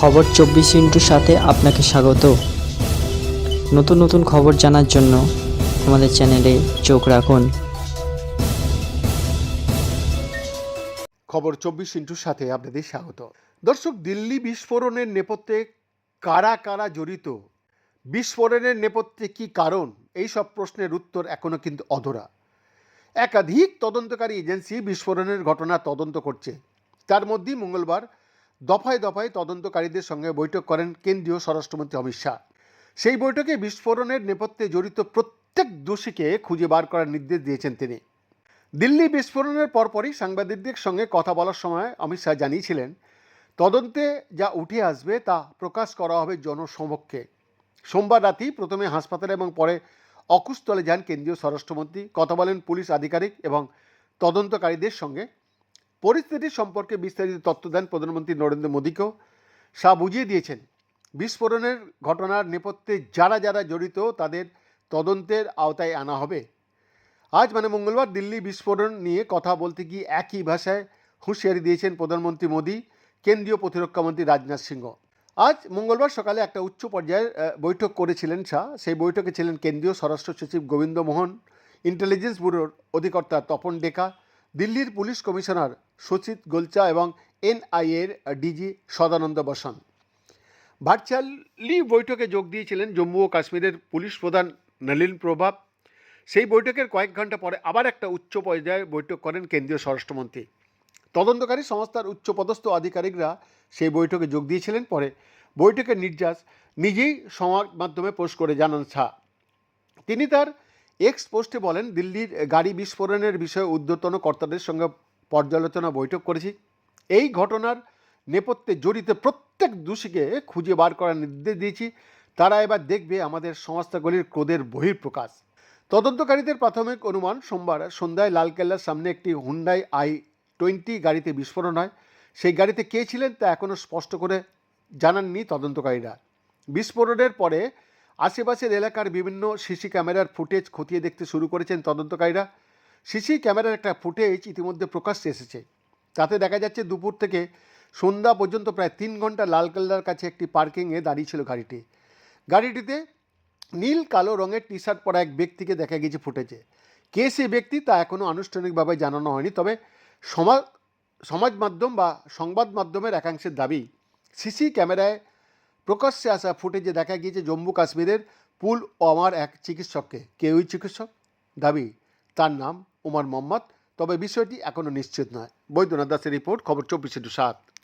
খবর চব্বিশ ইন্টুর সাথে আপনাকে স্বাগত। নতুন নতুন খবর জানার জন্য আমাদের চ্যানেলে চোখ রাখুন। খবর চব্বিশ ইন্টুর সাথে আপনাদের স্বাগত। দর্শক, দিল্লি বিস্ফোরণের নেপথ্যে কারা কারা জড়িত? বিস্ফোরণের নেপথ্যে কি কারণ? এই সব প্রশ্নের উত্তর এখনও কিন্তু অধরা। একাধিক তদন্তকারী এজেন্সি বিস্ফোরণের ঘটনা তদন্ত করছে। তার মধ্যেই মঙ্গলবার দফায় দফায় তদন্তকারীদের সঙ্গে বৈঠক করেন কেন্দ্রীয় স্বরাষ্ট্রমন্ত্রী অমিত শাহ। সেই বৈঠকে বিস্ফোরণের নেপথ্যে জড়িত প্রত্যেক দোষীকে খুঁজে বার করার নির্দেশ দিয়েছেন তিনি। দিল্লি বিস্ফোরণের পরপরই সাংবাদিকদের সঙ্গে কথা বলার সময় অমিত শাহ জানিয়েছিলেন, তদন্তে যা উঠে আসবে তা প্রকাশ করা হবে জনসমক্ষে। সোমবার রাতেই প্রথমে হাসপাতালে এবং পরে অকুস্থলে যান কেন্দ্রীয় স্বরাষ্ট্রমন্ত্রী। কথা বলেন পুলিশ আধিকারিক এবং তদন্তকারীদের সঙ্গে পরিস্থিতি সম্পর্কে বিস্তারিত তথ্য দেন প্রধানমন্ত্রী নরেন্দ্র মোদীকেও। শাহ বুঝিয়ে দিয়েছেন, বিস্ফোরণের ঘটনার নেপথ্যে যারা যারা জড়িত তাদের তদন্তের আওতায় আনা হবে। আজ মানে মঙ্গলবার দিল্লি বিস্ফোরণ নিয়ে কথা বলতে গিয়ে একই ভাষায় হুঁশিয়ারি দিয়েছেন প্রধানমন্ত্রী মোদী, কেন্দ্রীয় প্রতিরক্ষামন্ত্রী রাজনাথ সিংহ। আজ মঙ্গলবার সকালে একটা উচ্চ পর্যায়ের বৈঠক করেছিলেন শাহ সেই বৈঠকে ছিলেন কেন্দ্রীয় স্বরাষ্ট্র সচিব গোবিন্দ মোহন, ইন্টেলিজেন্স ব্যুরোর অধিকর্তা তপন ডেকা দিল্লির পুলিশ কমিশনার সচিত গোলচা এবং এনআইএর ডিজি সদানন্দ বসন। ভার্চুয়ালি বৈঠকে যোগ দিয়েছিলেন জম্মু ও কাশ্মীরের পুলিশ প্রধান নলিন প্রভাব। সেই বৈঠকের কয়েক ঘণ্টা পরে আবার একটা উচ্চ পর্যায়ে বৈঠক করেন কেন্দ্রীয় স্বরাষ্ট্রমন্ত্রী। তদন্তকারী সংস্থার উচ্চপদস্থ আধিকারিকরা সেই বৈঠকে যোগ দিয়েছিলেন, পরে বৈঠকের নির্যাস নিজেই সংবাদ মাধ্যমে পোস্ট করে জানান শাহ তিনি তার এক্স পোস্টে বলেন, দিল্লির গাড়ি বিস্ফোরণের বিষয়ে ঊর্ধ্বতন কর্তাদের সঙ্গে পর্যালোচনা বৈঠক করেছি। এই ঘটনার নেপথ্যে জড়িত প্রত্যেক দোষীকে খুঁজে বার করার নির্দেশ দিয়েছি। তারা এবার দেখবে আমাদের সংস্থাগুলির ক্রোধের বহির্প্রকাশ তদন্তকারীদের প্রাথমিক অনুমান, সোমবার সন্ধ্যায় লালকেল্লার সামনে একটি হুন্ডাই আই টোয়েন্টি গাড়িতে বিস্ফোরণ হয়। সেই গাড়িতে কে ছিলেন তা এখনও স্পষ্ট করে জানাননি তদন্তকারীরা। বিস্ফোরণের পরে আশেপাশের এলাকার বিভিন্ন সিসি ক্যামেরার ফুটেজ খতিয়ে দেখতে শুরু করেছেন তদন্তকারীরা। সিসি ক্যামেরার একটা ফুটেজ ইতিমধ্যে প্রকাশ্যে এসেছে। তাতে দেখা যাচ্ছে দুপুর থেকে সন্ধ্যা পর্যন্ত প্রায় তিন ঘণ্টা লালকেল্লার কাছে একটি পার্কিংয়ে দাঁড়িয়ে ছিল গাড়িটি। গাড়িটিতে নীল, কালো রঙের টি শার্ট পরা এক ব্যক্তিকে দেখা গেছে ফুটেছে কে সে ব্যক্তি তা এখনও আনুষ্ঠানিকভাবে জানানো হয়নি, তবে সমাজ সমাজ মাধ্যম বা সংবাদ মাধ্যমের একাংশের দাবি, সিসি ক্যামেরায় প্রকাশ্যে আসা ফুটেজে দেখা গিয়েছে জম্মু কাশ্মীরের পুল ওমার এক চিকিৎসককে। কেউই চিকিৎসক? দাবি, তার নাম ওমার মোহাম্মদ, তবে বিষয়টি এখনও নিশ্চিত নয়। বৈদ্যনাথ দাসের রিপোর্ট, খবর চব্বিশে টু সাত।